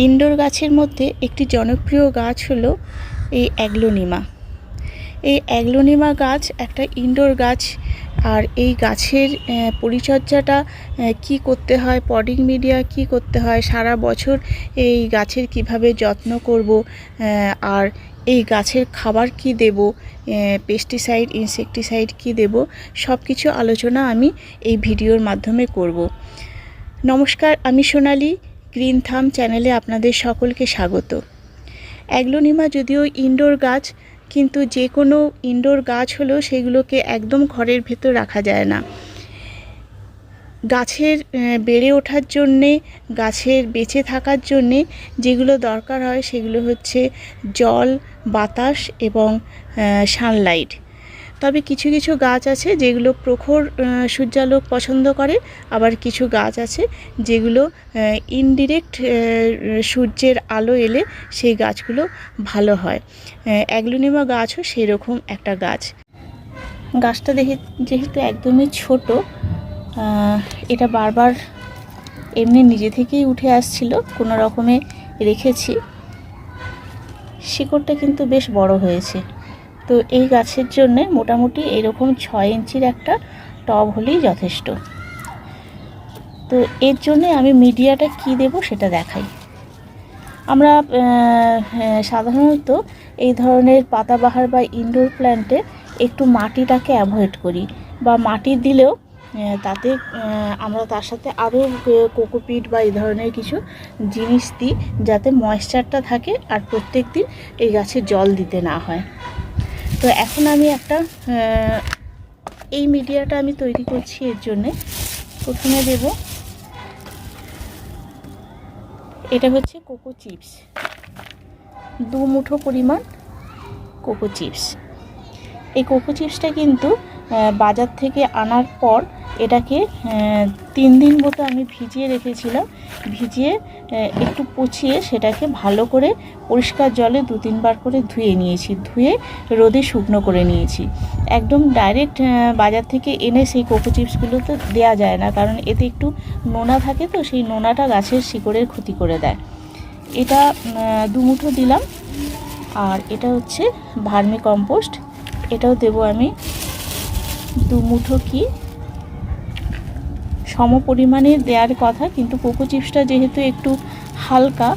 Indoor গাছের মধ্যে একটি জনপ্রিয় গাছ হলো এই অ্যাগ্লোনিমা। এই অ্যাগ্লোনিমা গাছ একটা ইনডোর গাছ। আর এই গাছের পরিচর্যাটা কি করতে হয়, পডিং মিডিয়া কি করতে হয়, সারা বছর এই গাছের কীভাবে যত্ন করব আর এই গাছের খাবার কি দেব পেস্টিসাইড ইনসেকটিসাইড কি দেব সব কিছু আলোচনা আমি এই ভিডিওর মাধ্যমে করব। নমস্কার, আমি সোনালি। গ্রিন থাম চ্যানেলে আপনাদের সকলকে স্বাগত। অ্যাগ্লোনিমা যদিও ইনডোর গাছ, কিন্তু যে কোনো ইনডোর গাছ হলেও সেগুলোকে একদম ঘরের ভেতর রাখা যায় না। গাছের বেড়ে ওঠার জন্যে, গাছের বেঁচে থাকার জন্যে যেগুলো দরকার হয় সেগুলো হচ্ছে জল, বাতাস এবং সানলাইট। তবে কিছু কিছু গাছ আছে যেগুলো প্রখর সূর্যালোক পছন্দ করে। আবার কিছু গাছ আছে যেগুলো ইনডিরেক্ট সূর্যের আলো এলে সেই গাছগুলো ভালো হয়। অ্যাগ্লোনিমা গাছও সেরকম একটা গাছ। গাছটা দেখে, যেহেতু একদমই ছোট এটা বারবার এমনি নিজে থেকেই উঠে আসছিল, কোনো রকমে রেখেছি। শিকড়টা কিন্তু বেশ বড় হয়েছে। তো এই গাছের জন্য মোটামুটি এরকম ছয় ইঞ্চির একটা টব হলেই যথেষ্ট। তো এর জন্য আমি মিডিয়াটা কি দেব সেটা দেখাই। আমরা হ্যাঁ, সাধারণত এই ধরনের পাতাবাহার বা ইনডোর প্ল্যান্টে একটু মাটিটাকে অ্যাভয়েড করি বা মাটি দিলেও তাতে আমরা তার সাথে আরও কোকোপিট বা এই ধরনের কিছু জিনিস দিই যাতে ময়েশ্চারটা থাকে আর প্রত্যেক দিন এই গাছে জল দিতে না হয়। তো এখন আমি একটা এই মিডিয়াটা আমি তৈরি করছি এর জন্যে। প্রথমে দেব এটা হচ্ছে কোকো চিপস। দু মুঠো পরিমাণ কোকো চিপস। এই কোকো চিপসটা কিন্তু বাজার থেকে আনার পর এটাকে তিন দিন মতো আমি ভিজিয়ে রেখেছিলাম। ভিজিয়ে একটু পচিয়ে সেটাকে ভালো করে পরিষ্কার জলে দু তিনবার করে ধুয়ে নিয়েছি। ধুয়ে রোদে শুকনো করে নিয়েছি। একদম ডাইরেক্ট বাজার থেকে এনে সেই কোকো চিপসগুলো তো দেওয়া যায় না কারণ এতে একটু নোনা থাকে তো সেই নোনাটা গাছের শিকড়ের ক্ষতি করে দেয়। এটা আহ, দু মুঠো দিলাম। আর এটা হচ্ছে ভার্মি কম্পোস্ট। এটাও দেবো আমি দু মুঠো কি? সম পরিমাণে দেওয়ার কথা, কিন্তু কোকো চিপসটা যেহেতু একটু হালকা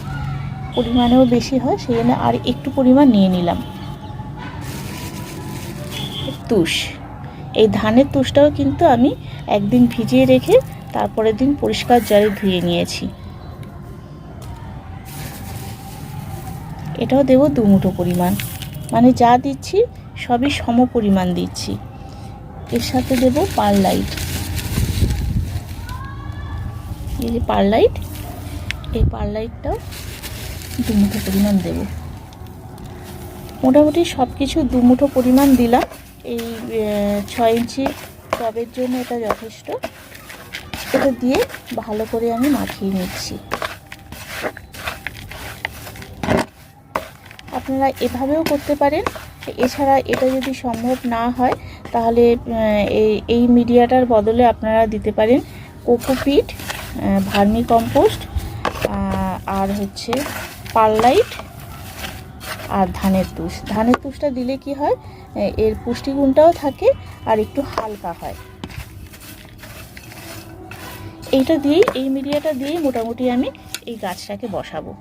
পরিমাণেও বেশি হয়, সেই জন্য আর একটু পরিমাণ নিয়ে নিলাম। তুষ। এই ধানের তুষটাও কিন্তু আমি একদিন ভিজিয়ে রেখে তারপরের দিন পরিষ্কার জলে ধুয়ে নিয়েছি। এটাও দেবো দু মুঠো পরিমাণ। মানে যা দিচ্ছি সবই সম পরিমাণ দিচ্ছি। এর সাথে দেবো পারলাইট এই যে পারলাইট এই পারলাইটটাও দু মুঠো পরিমাণ দেবো। মোটামুটি সব কিছু দু মুঠো পরিমাণ দিলাম। এই ছয় ইঞ্চি টবের জন্য এটা যথেষ্ট। এটা দিয়ে ভালো করে আমি মাখিয়ে নিচ্ছি। আপনারা এভাবেও করতে পারেন। এছাড়া এটা যদি সম্ভব না হয়, তাহলে এই এই মিডিয়াটার বদলে আপনারা দিতে পারেন কোকোপিট। ভার্মি কম্পোস্ট আর হচ্ছে পারলাইট আর ধানের তুষ। ধানের তুষটা দিলে কি হয় এর পুষ্টিগুণটাও থাকে আর একটু হালকা হয়। এইটা দিয়েই, এই মিডিয়াটা দিয়েই মোটামুটি আমি এই গাছটাকে বসাবো।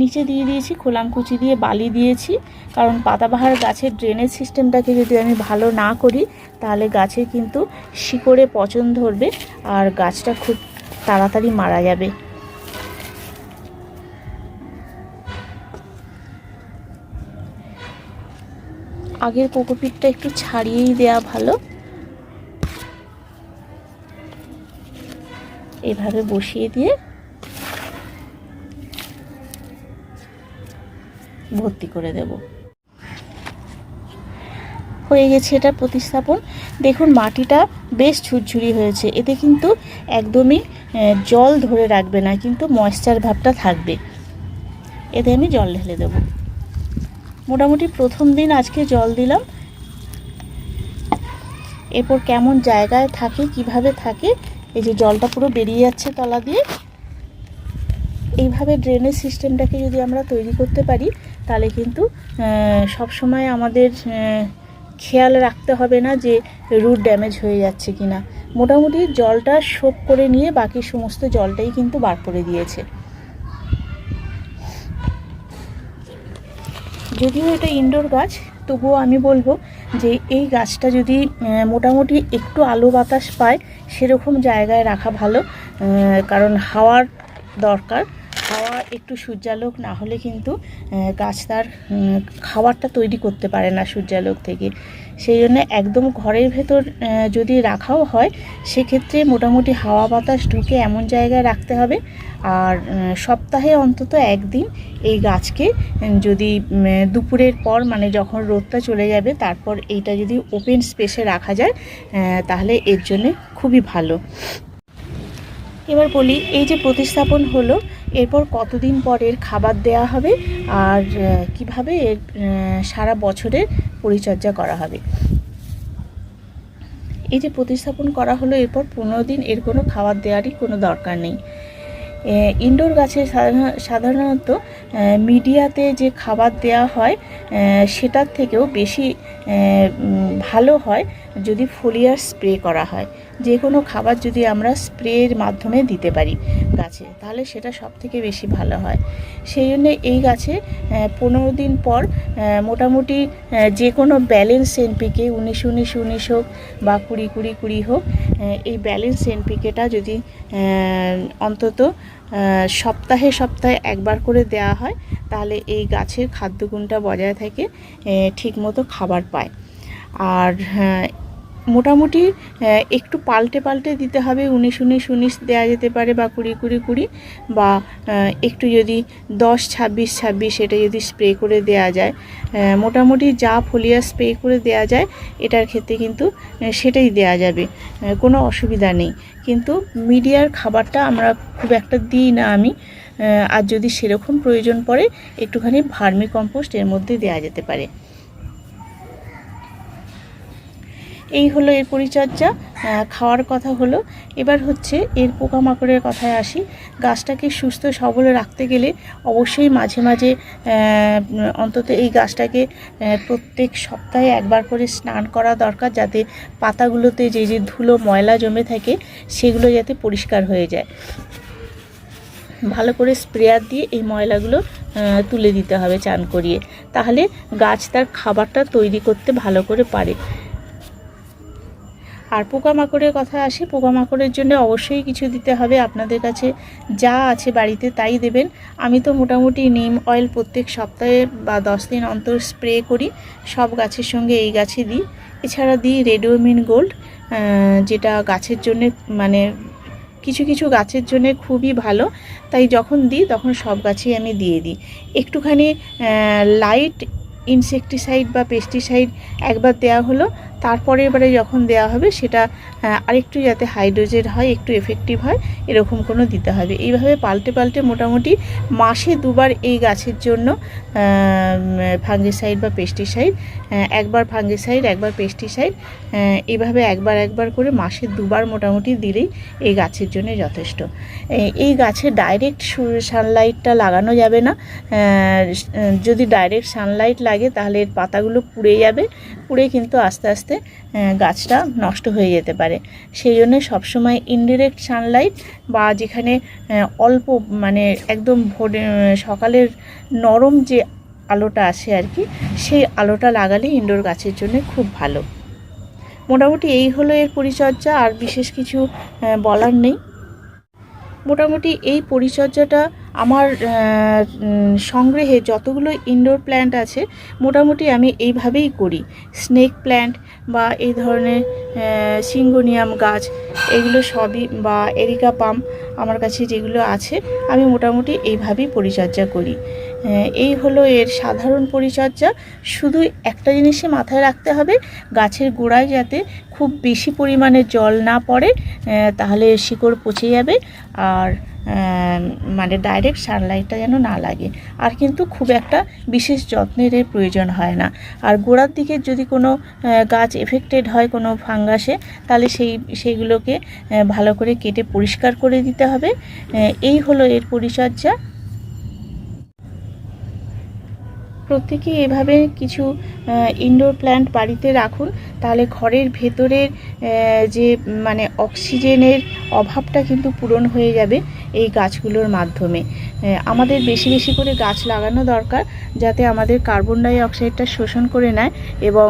নিচে দিয়ে দিয়েছি খোলামকুচি দিয়ে বালি দিয়েছি। কারণ পাতাবাহার গাছের ড্রেনেজ সিস্টেমটাকে যদি আমি ভালো না করি, তাহলে গাছে কিন্তু শিকড়ে পচন ধরবে আর গাছটা খুব তাড়াতাড়ি মারা যাবে। আগের কোকোপিটটা একটু ছাড়িয়েই দেয়া ভালো। এভাবে বসিয়ে দিয়ে ভর্তি করে দেব। হয়ে গেছে এটা প্রতিস্থাপন। দেখুন, মাটিটা বেশ ঝুরঝুরি হয়েছে। এতে কিন্তু একদমই জল ধরে রাখবে না, কিন্তু ময়েশ্চার ভাবটা থাকবে। এতে আমি জল ঢেলে দেব। মোটামুটি প্রথম দিন আজকে জল দিলাম। এরপর কেমন জায়গায় থাকে, কীভাবে থাকে, এই যে জলটা পুরো বেরিয়ে যাচ্ছে তলা দিয়ে। এইভাবে ড্রেনেজ সিস্টেমটাকে যদি আমরা তৈরি করতে পারি, তাহলে কিন্তু সব সময় আমাদের খেয়াল রাখতে হবে না যে রুট ড্যামেজ হয়ে যাচ্ছে কি না মোটামুটি জলটা শোক করে নিয়ে বাকি সমস্ত জলটাই কিন্তু বার করে দিয়েছে। যদিও এটা ইনডোর গাছ, তবুও আমি বলব যে এই গাছটা যদি মোটামুটি একটু আলো বাতাস পায়, সেরকম জায়গায় রাখা ভালো কারণ হাওয়ার দরকার। হাওয়া একটু সূর্যালোক না হলে কিন্তু গাছ তার খাবারটা তৈরি করতে পারে না সূর্যালোক থেকে। সেই জন্য একদম ঘরের ভেতর যদি রাখাও হয়, সেক্ষেত্রে মোটামুটি হাওয়া বাতাস ঢুকে এমন জায়গায় রাখতে হবে। আর সপ্তাহে অন্তত একদিন এই গাছকে যদি দুপুরের পর মানে যখন রোদটা চলে যাবে, তারপর এইটা যদি ওপেন স্পেসে রাখা যায় তাহলে এর জন্য খুবই ভালো। এবার বলি, এই যে প্রতিস্থাপন হলো এরপর কতদিন পর এর খাবার দেওয়া হবে আর কীভাবে এর সারা বছরের পরিচর্যা করা হবে। এই যে প্রতিস্থাপন করা হলো, এরপর পনেরো দিন এর কোনো খাবার দেওয়ারই কোনো দরকার নেই। ইনডোর গাছে সাধারণ- সাধারণত মিডিয়াতে যে খাবার দেওয়া হয় সেটার থেকেও বেশি ভালো হয় যদি ফোলিয়ার স্প্রে করা হয় যে কোনো খাবার যদি আমরা স্প্রের মাধ্যমে দিতে পারি গাছে তাহলে সেটা সব থেকে বেশি ভালো হয়। সেই জন্যে এই গাছে পনেরো দিন পর মোটামুটি যে কোনো ব্যালেন্স এনপিকে উনিশ উনিশ উনিশ হোক বা কুড়ি কুড়ি কুড়ি হোক এই ব্যালেন্স এনপিকেটা যদি অন্তত সপ্তাহে সপ্তাহে একবার করে দেওয়া হয় তাহলে এই গাছের খাদ্যগুণটা বজায় থাকে ঠিকমতো খাবার পায়। আর হ্যাঁ, মোটামুটি একটু পাল্টে পাল্টে দিতে হবে, উনিশ উনিশ উনিশ দেওয়া যেতে পারে বা কুড়ি কুড়ি কুড়ি বা একটু যদি দশ ছাব্বিশ ছাব্বিশ এটা যদি স্প্রে করে দেওয়া যায় মোটামুটি যা ফলিয়া স্প্রে করে দেওয়া যায়, এটার ক্ষেত্রে কিন্তু সেটাই দেওয়া যাবে কোনো অসুবিধা নেই। কিন্তু মিডিয়ার খাবারটা আমরা খুব একটা দিই না আমি আর যদি সেরকম প্রয়োজন পড়ে, একটুখানি ভার্মি কম্পোস্ট এর মধ্যে দেওয়া যেতে পারে। এই হলো এর পরিচর্যা খাওয়ার কথা হলো। এবার হচ্ছে এর পোকামাকড়ের কথায় আসি। গাছটাকে সুস্থ সবল রাখতে গেলে অবশ্যই মাঝে মাঝে অন্তত এই গাছটাকে প্রত্যেক সপ্তাহে একবার করে স্নান করা দরকার যাতে পাতাগুলোতে যে যে ধুলো, ময়লা জমে থাকে সেগুলো যাতে পরিষ্কার হয়ে যায়। ভালো করে স্প্রেয়ার দিয়ে এই ময়লাগুলো তুলে দিতে হবে চান করিয়ে। তাহলে গাছ তার খাবারটা তৈরি করতে ভালো করে পারে। আর পোকামাকড়ের কথা আসে, পোকামাকড়ের জন্য অবশ্যই কিছু দিতে হবে আপনাদের কাছে। যা আছে বাড়িতে তাই দেবেন। আমি তো মোটামুটি নিম অয়েল প্রত্যেক সপ্তাহে বা দশ দিন অন্তর স্প্রে করি, সব গাছের সঙ্গে এই গাছে দিই। এছাড়া দিই রেডিওমিন গোল্ড যেটা গাছের জন্য মানে কিছু কিছু গাছের জন্য খুবই ভালো। তাই যখন দিই তখন সব গাছেই আমি দিয়ে দিই। একটুখানি লাইট ইনসেকটিসাইড বা পেস্টিসাইড একবার দেওয়া হলো তারপরে এবারে যখন দেওয়া হবে সেটা আরেকটু যাতে হাইড্রোজেন হয়, একটু এফেক্টিভ হয়, এরকম কোনো দিতে হবে। এইভাবে পাল্টে পাল্টে মোটামুটি মাসে দুবার এই গাছের জন্য ফাঙ্গিসাইড বা পেস্টিসাইড একবার ফাঙ্গিসাইড একবার পেস্টিসাইড এইভাবে একবার একবার করে মাসে দুবার মোটামুটি দিলেই এই গাছের জন্য যথেষ্ট। এই গাছে ডাইরেক্ট সানলাইটটা লাগানো যাবে না। যদি ডাইরেক্ট সানলাইট লাগে তাহলে এর পাতাগুলো পুড়ে যাবে। পুড়ে কিন্তু আস্তে আস্তে আহ, গাছটা নষ্ট হয়ে যেতে পারে। সেই জন্য সবসময় ইনডিরেক্ট সানলাইট বা যেখানে অল্প মানে একদম ভোরে সকালের নরম যে আলোটা আসে আর কি সেই আলোটা লাগালে ইনডোর গাছের জন্য খুব ভালো। মোটামুটি এই হলো এর পরিচর্যা আর বিশেষ কিছু বলার নেই। মোটামুটি এই পরিচর্যাটা আমার সংগ্রহে যতগুলো ইনডোর প্ল্যান্ট আছে, মোটামুটি আমি এইভাবেই করি। স্নেক প্ল্যান্ট বা এই ধরনের সিঙ্গোনিয়াম গাছ, এগুলো সবই বা এরিকা পাম আমার কাছে যেগুলো আছে, আমি মোটামুটি এইভাবেই পরিচর্যা করি। এই হলো এর সাধারণ পরিচর্যা। শুধু একটা জিনিসই মাথায় রাখতে হবে, গাছের গোড়ায় যাতে খুব বেশি পরিমাণে জল না পড়ে তাহলে শিকড় পচে যাবে আর মানে ডাইরেক্ট সানলাইটটা যেন না লাগে। আর কিন্তু খুব একটা বিশেষ যত্নের প্রয়োজন হয় না। আর গোড়ার দিকে যদি কোনো গাছ এফেক্টেড হয় কোনো ফাঙ্গাসে তাহলে সেই, সেইগুলোকে ভালো করে কেটে পরিষ্কার করে দিতে হবে। এই হলো এর পরিচর্যা। প্রত্যেকে এভাবে কিছু ইনডোর প্ল্যান্ট বাড়িতে রাখুন, তাহলে ঘরের ভেতরের যে মানে অক্সিজেনের অভাবটা কিন্তু পূরণ হয়ে যাবে। এই গাছগুলোর মাধ্যমে। আমাদের বেশি বেশি করে গাছ লাগানো দরকার যাতে আমাদের কার্বন ডাই অক্সাইডটা শোষণ করে নেয় এবং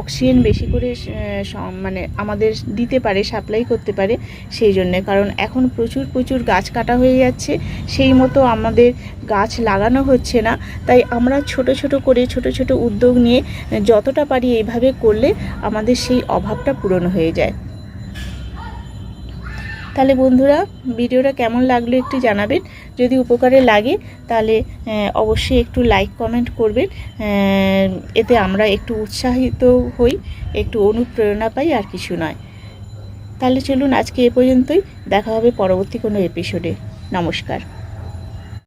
অক্সিজেন বেশি করে মানে আমাদের দিতে পারে, সাপ্লাই করতে পারে সেই জন্যে। কারণ এখন প্রচুর প্রচুর গাছ কাটা হয়ে যাচ্ছে, সেই মতো আমাদের গাছ লাগানো হচ্ছে না। তাই আমরা ছোট ছোট করে ছোট ছোট উদ্যোগ নিয়ে যতটা পারি এইভাবে করলে আমাদের সেই অভাবটা পূরণ হয়ে যায়। তাহলে বন্ধুরা, ভিডিওটা কেমন লাগল একটু জানাবেন। যদি উপকারে লাগে, তাহলে অবশ্যই একটু লাইক কমেন্ট করবেন। এতে আমরা একটু উৎসাহিত হই, একটু অনুপ্রেরণা পাই, আর কিছু নয়। তাহলে চলুন আজকে এ পর্যন্তই। দেখা হবে পরবর্তী কোনো এপিসোডে নমস্কার।